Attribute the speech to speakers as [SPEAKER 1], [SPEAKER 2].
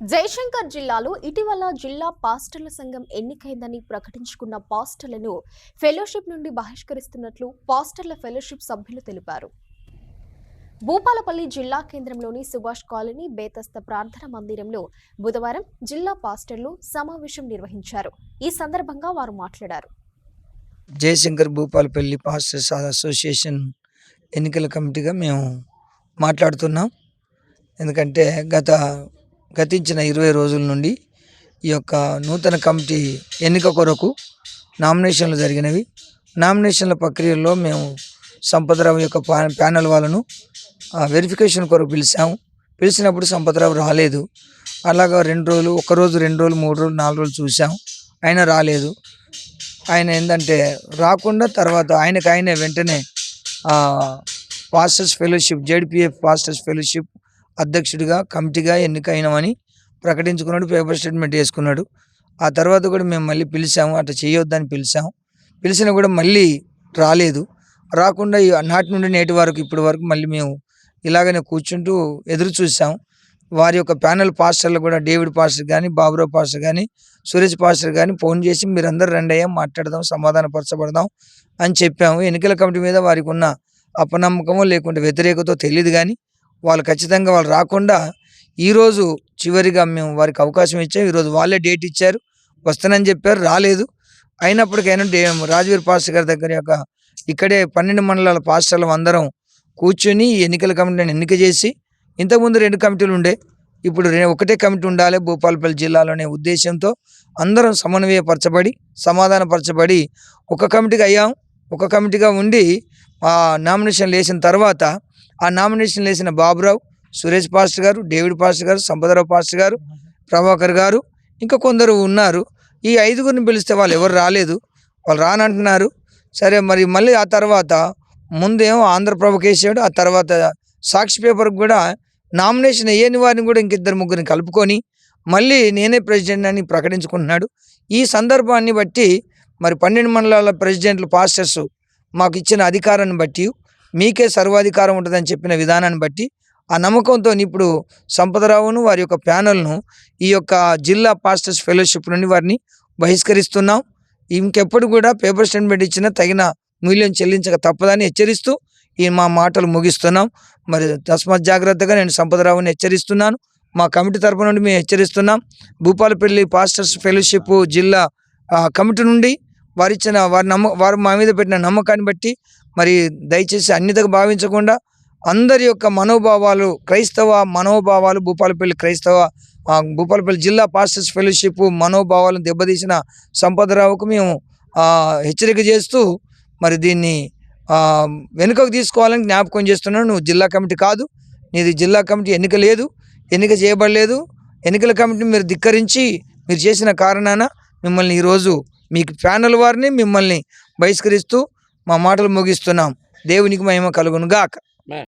[SPEAKER 1] జయశంకర్ జిల్లాలో ఇటీవల జిల్లా పాస్టర్ల సంఘం ఎన్నికైందని ప్రకటించుకున్న పాస్టర్లను ఫెలోషిప్ నుండి బహిష్కరిస్తున్నట్లు పాస్టర్ల ఫెలోషిప్ సభ్యులు తెలిపారు. భూపాలపల్లి జిల్లా కేంద్రంలోని సుభాష్ కాలనీ బేతస్త ప్రార్థన మందిరంలో బుధవారం జిల్లా పాస్టర్లు సమావేశం నిర్వహించారు. ఈ సందర్భంగా వారు మాట్లాడారు.
[SPEAKER 2] జయశంకర్ భూపాలపల్లి పాస్టర్స్ అసోసియేషన్ ఎన్నికల కమిటీగా మేము మాట్లాడుతున్నాం. ఎందుకంటే గత గతించిన ఇరవై రోజుల నుండి ఈ యొక్క నూతన కమిటీ ఎన్నిక కొరకు నామినేషన్లు జరిగినవి. నామినేషన్ల ప్రక్రియలో మేము సంపదరావు యొక్క పా- ప్యానెల్ వాళ్ళను వెరిఫికేషన్ కొరకు పిలిచాము. పిలిచినప్పుడు సంపదరావు రాలేదు. అలాగా రెండు రోజులు ఒక రోజు రెండు రోజులు మూడు రోజులు నాలుగు రోజులు చూసాం ఆయన రాలేదు. ఆయన ఏంటంటే రాకుండా తర్వాత ఆయనకు ఆయనే వెంటనే pastors fellowship ZPF pastors fellowship అధ్యక్షుడిగా కమిటీగా ఎన్నికైనామని ప్రకటించుకున్నాడు పేపర్ స్టేట్మెంట్ వేసుకున్నాడు. ఆ తర్వాత కూడా మేము మళ్ళీ పిలిచాము అట్లా చేయొద్దని పిలిచాము. పిలిచినా కూడా మళ్ళీ రాలేదు. రాకుండా ఈ నాటి నుండి నేటి వరకు ఇప్పటి వరకు మళ్ళీ మేము ఇలాగనే కూర్చుంటూ ఎదురు చూసాం వారి యొక్క ప్యానల్ పాస్టర్లు కూడా డేవిడ్ పాస్టర్ కానీ బాబురావు పాస్టర్ కానీ సురేష్ పాస్టర్ కానీ ఫోన్ చేసి మీరందరూ రండి అయ్యా మాట్లాడదాం సమాధానపరచబడదాం అని చెప్పాము. ఎన్నికల కమిటీ మీద వారికి ఉన్న అపనమ్మకమో లేకుంటే వ్యతిరేకతో తెలియదు కానీ వాళ్ళు ఖచ్చితంగా వాళ్ళు రాకుండా ఈరోజు చివరిగా మేము వారికి అవకాశం ఇచ్చాం. ఈరోజు వాళ్ళే డేట్ ఇచ్చారు. వస్తానని చెప్పారు. రాలేదు. అయినప్పటికైనా రాజవీర్ పాస్టర్ గారి దగ్గర యొక్క ఇక్కడే పన్నెండు మండలాల పాస్టర్లు అందరం కూర్చొని ఎన్నికల కమిటీని ఎన్నిక చేసి ఇంతకుముందు రెండు కమిటీలు ఉండే. ఇప్పుడు ఒకటే కమిటీ ఉండాలి భూపాలపల్లి జిల్లాలోనే ఉద్దేశంతో అందరం సమన్వయపరచబడి సమాధానపరచబడి ఒక కమిటీగా అయ్యాం. ఒక కమిటీగా ఉండి ఆ నామినేషన్లు వేసిన తర్వాత ఆ నామినేషన్ వేసిన Baburao Suresh pastor garu David pastor garu Sampadarao pastor గారు ప్రభాకర్ గారు ఇంకా కొందరు ఉన్నారు. ఈ ఐదుగురిని పిలిస్తే వాళ్ళు ఎవరు రాలేదు. వాళ్ళు రానంటున్నారు. సరే మరి మళ్ళీ ఆ తర్వాత ముందేమో ఆంధ్రప్రభ వేసాడు. ఆ తర్వాత సాక్షి పేపర్కి కూడా నామినేషన్ వేయని వారిని కూడా ఇంకిద్దరు ముగ్గురిని కలుపుకొని మళ్ళీ నేనే ప్రెసిడెంట్ అని ప్రకటించుకుంటున్నాడు. ఈ సందర్భాన్ని బట్టి మరి పన్నెండు మండలాల ప్రెసిడెంట్లు పాస్టర్స్ మాకు ఇచ్చిన అధికారాన్ని బట్టి మీకే సర్వాధికారం ఉంటుందని చెప్పిన విధానాన్ని బట్టి ఆ నమ్మకంతో ఇప్పుడు సంపదరావును వారి యొక్క ప్యానల్ను ఈ యొక్క జిల్లా పాస్టర్స్ ఫెలోషిప్ నుండి వారిని బహిష్కరిస్తున్నాం. ఇంకెప్పుడు కూడా పేపర్ స్టేట్మెంట్ ఇచ్చిన తగిన మూల్యం చెల్లించక తప్పదని హెచ్చరిస్తూ ఈ మా మాటలు ముగిస్తున్నాం. మరి తస్మాత్ జాగ్రత్తగా నేను సంపదరావుని హెచ్చరిస్తున్నాను. మా కమిటీ తరపు నుండి మేము హెచ్చరిస్తున్నాం. భూపాలపల్లి పాస్టర్స్ ఫెలోషిప్ జిల్లా కమిటీ నుండి వారు ఇచ్చిన వారి నమ్మ వారు మా మీద పెట్టిన నమ్మకాన్ని బట్టి మరి దయచేసి అన్నితగా భావించకుండా అందరి యొక్క మనోభావాలు క్రైస్తవ మనోభావాలు భూపాలపల్లి క్రైస్తవ భూపాలపల్లి జిల్లా పాస్టర్స్ ఫెలోషిప్ మనోభావాలను దెబ్బతీసిన సంపదరావుకు మేము హెచ్చరిక చేస్తూ మరి దీన్ని వెనుకకు తీసుకోవాలని జ్ఞాపకం చేస్తున్నాను. నువ్వు జిల్లా కమిటీ కాదు నీది జిల్లా కమిటీ ఎన్నిక లేదు ఎన్నిక చేయబడలేదు ఎన్నికల కమిటీని మీరు ధిక్కరించి మీరు చేసిన కారణాన మిమ్మల్ని ఈరోజు మీకు ప్యానల్ వారిని మిమ్మల్ని బహిష్కరిస్తూ మా మాటలు ముగిస్తున్నాం. దేవునికి మహిమ కలుగును గాక